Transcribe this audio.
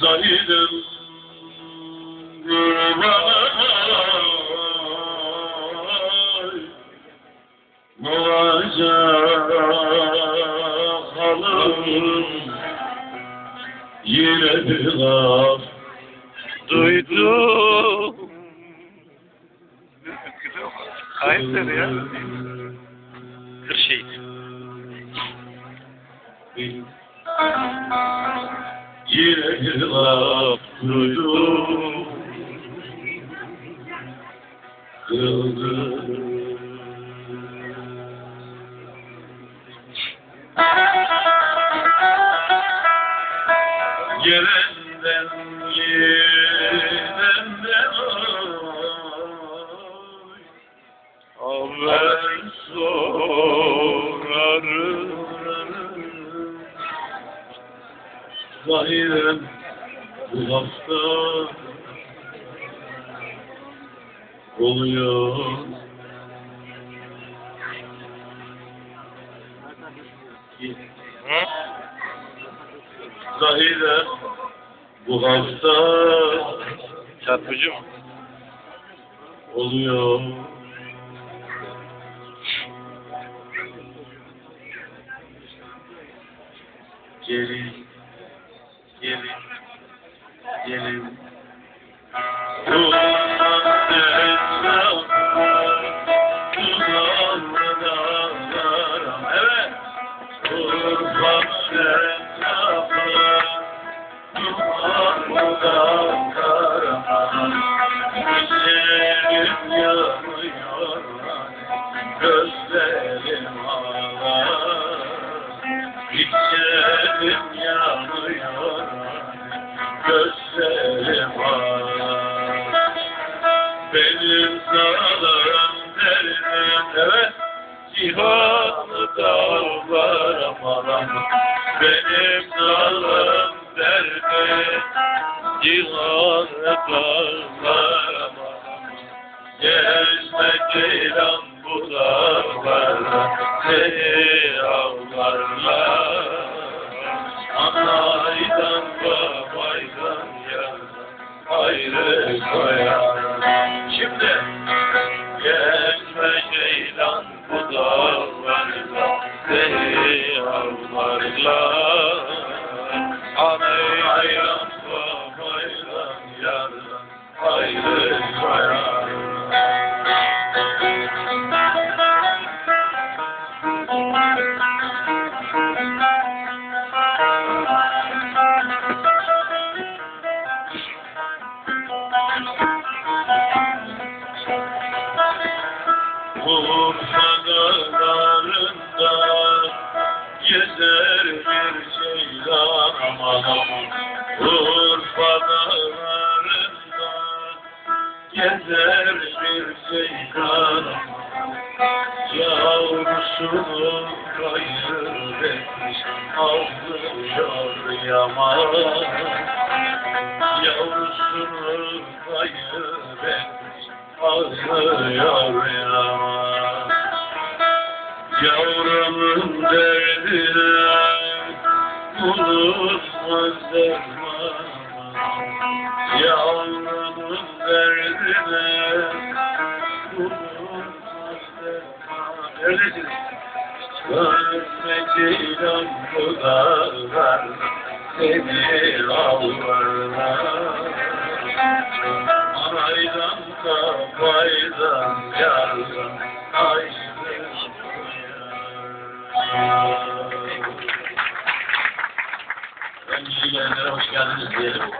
Zahidim gurbana Olacak Yine duydum Kayseri ya. Kırşehir. Yine laf duydum Kırıldı Gelenden gidenden Haber sorarım. Zahiren bu hafta oluyor. Hı? Zahiren bu hafta Çarpıcı mı? oluyor Gelin Gelin Gelin Kullanma Gözlerim ağlar. İçerim yanıyor. Gözlerim ağlar. Benim sağlarım derdim. Evet Cihanı dağlar aman Benim dağlarım derdim. Cihanı dağlar aman Gezme ceylan bu dağlarda Seni avlarlar Anaydan babaydan yardan Ayrı koyar Şimdi Gezme ceylan bu dağlarda Seni avlarlar Anaydan aman Urfa'larında gezer bir ceylan Yavrusunu kayır etmiş ağlıyor yaman Yavrusunu kayır etmiş ağlıyor yaman Yavrumun derdine unutmaz derman Yavrumun derdine unutmaz derman Neredesiniz? Ölme ceylan bu dağlar Seni avlarlar Anaydan kabaydan yardan ayrı Obrigado, Ligeira.